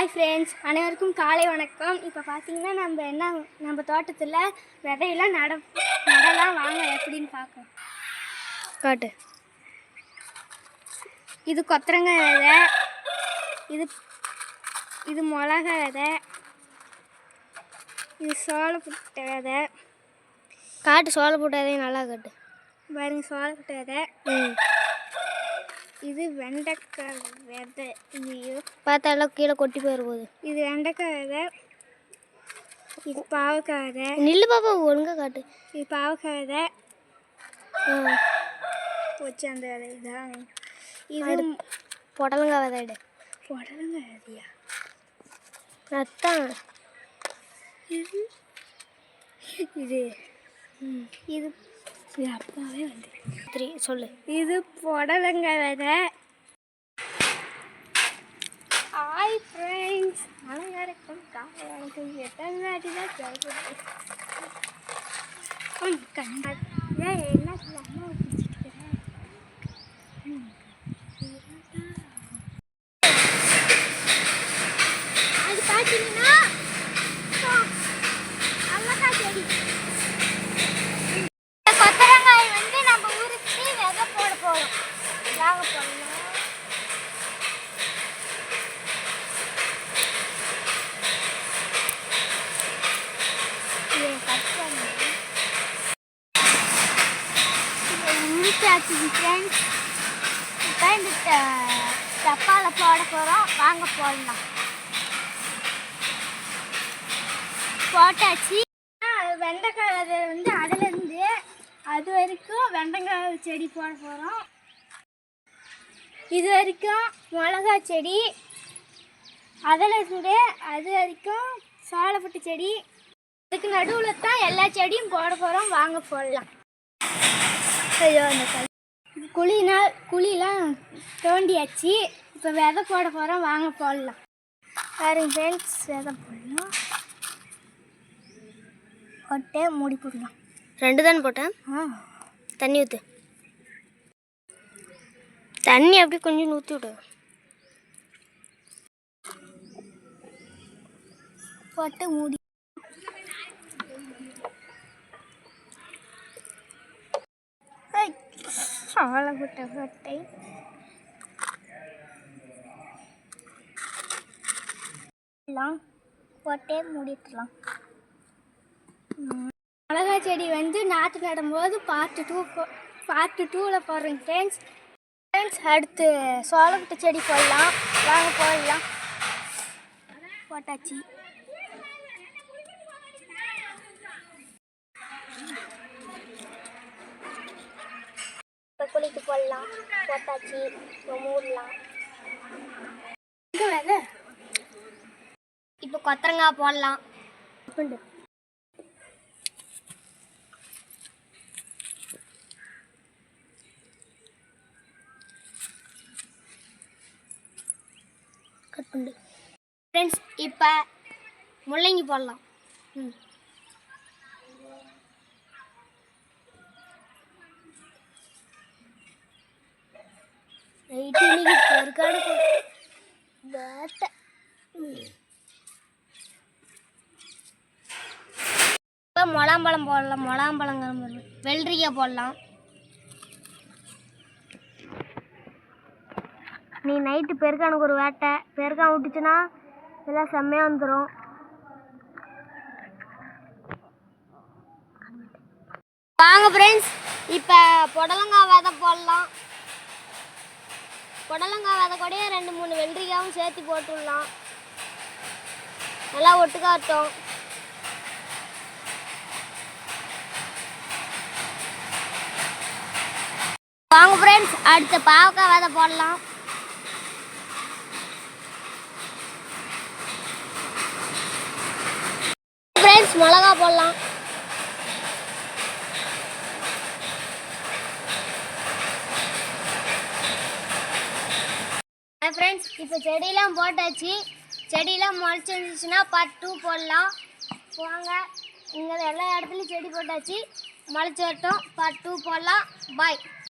Hi friends அனைவருக்கும் காலை வணக்கம். இப்போ பார்த்தீங்கன்னா நம்ம என்ன நம்ம தோட்டத்தில் விதையெல்லாம் நட நடலாம் வாங்க எப்படின்னு பார்க்கலாம் காட்டு. இது கொத்தரங்காய் விதை. இது இது மிளகா விதை. இது சோளப்புட்டை விதை. காட்டு சோள போட்டாதே நல்லா காட்டு. பாருங்க சோளப்புட்டை விதை. ம். இது வெண்டைக்காய் விதை. ஐயோ பார்த்தாலும் கீழே கொட்டி போயிட போகுது இது வெண்டைக்காய் விதை. இது பாவக்காய் விதை. நில்லு பாப்பா ஒழுங்கா காட்டு. இது பாவக்காய் விதை. வச்சு அந்த விதை. இதான். இது புடலங்காய் விதைடு புடலங்க விதையா? அத்தான். இது. இது இது அப்பாவே வந்து த்ரீ சொல்லு. இது புடலங்க விதை. ஹாய் ஃப்ரெண்ட்ஸ் அனைவருக்கும் காலை வணக்கம் எத்தனை வாட்டி தான் கண்ணா ஏன் என்ன அம்மா பிடிச்சிட்டு இருக்கிறேன் அது பார்த்தீங்கன்னா அல்லக்கா செடி இந்த கொத்தரங்காய் வந்து நம்ம உரிச்சு விதை போட போகிறோம் வாங்க போடலாம் இதை cut பண்ணி இதை உரிச்சாச்சு ஃப்ரெண்ட்ஸ் இப்போ இந்த டப்பாவில் போட போகிறோம் வாங்க போடலாம் போட்டாச்சு. வெண்டைக்காய் அது வந்து அதுலேருந்து அது வரைக்கும் வெண்டைக்காய் செடி போட போகிறோம் இது வரைக்கும் மிளகா செடி அதிலிருந்து அது வரைக்கும் சோளப்பட்டு செடி அதுக்கு நடுவில் தான் எல்லா செடியும் போட போகிறோம் வாங்க போடலாம். ஐயோ அந்த குழினால் குழிலாம் தோண்டியாச்சு. இப்போ விதை போட போகிறோம் வாங்க போடலாம். பாருங்க ஃப்ரெண்ட்ஸ் விதை போடலாம் போட்டு மூடி போடலாம். ரெண்டு தானே போட்டேன் ஆ. தண்ணி ஊற்று தண்ணி அப்படியே கொஞ்சம் ஊற்றி விடு. போட்டு மூடி சோளப்பட்ட கொட்டை எல்லாம் போட்டே மூடிட்டுலாம் மிளகா செடி வந்து நாற்று நடும்போது பார்ட்டு டூ பார்ட்டு டூவில் போடுறேங்க ஃப்ரெண்ட்ஸ் ஃப்ரெண்ட்ஸ் அடுத்து சோளப்பட்ட செடி போடலாம். வாங்க போடலாம் போட்டாச்சு. போட்டாச்சு. இப்போ மூடலாம் இப்போ கொத்தரங்காய் போடலாம். கட் பண்ணு ஃப்ரெண்ட்ஸ் இப்போ முள்ளங்கி போடலாம். ம். நைட்டு இன்னைக்கு பெருக்காடு வேட்டை இப்போ முலாம்பழம் போடலாம் முலாம்பழம் வெள்ளரிக்காய் போடலாம். நீ நைட்டு பெருக்கானுக்கு ஒரு வேட்டை பெருக்கான் விட்டுச்சுன்னா எல்லாம் செம்மையாக வந்துடும் வாங்க ஃப்ரெண்ட்ஸ் இப்போ புடலங்காய் விதை போடலாம். புடலங்காய் விதை கூடயே ரெண்டு மூணு வெள்ளரிக்காவும் சேர்த்து போட்டுடலாம். நல்லா ஒட்டுக்காட்டும் வாங்க ஃப்ரெண்ட்ஸ் அடுத்த பாவக்காய் விதை போடலாம் ஃப்ரெண்ட்ஸ் மிளகா போடலாம் ஃப்ரெண்ட்ஸ் இப்போ செடியெலாம் போட்டாச்சு. செடியெல்லாம் முளைச்சிருந்துச்சுன்னா பார்ட் டூ போடலாம். போங்க. இங்கே எல்லா இடத்துலையும் செடி போட்டாச்சு. முளைச்சி வரட்டும். பார்ட் டூ போடலாம். பாய்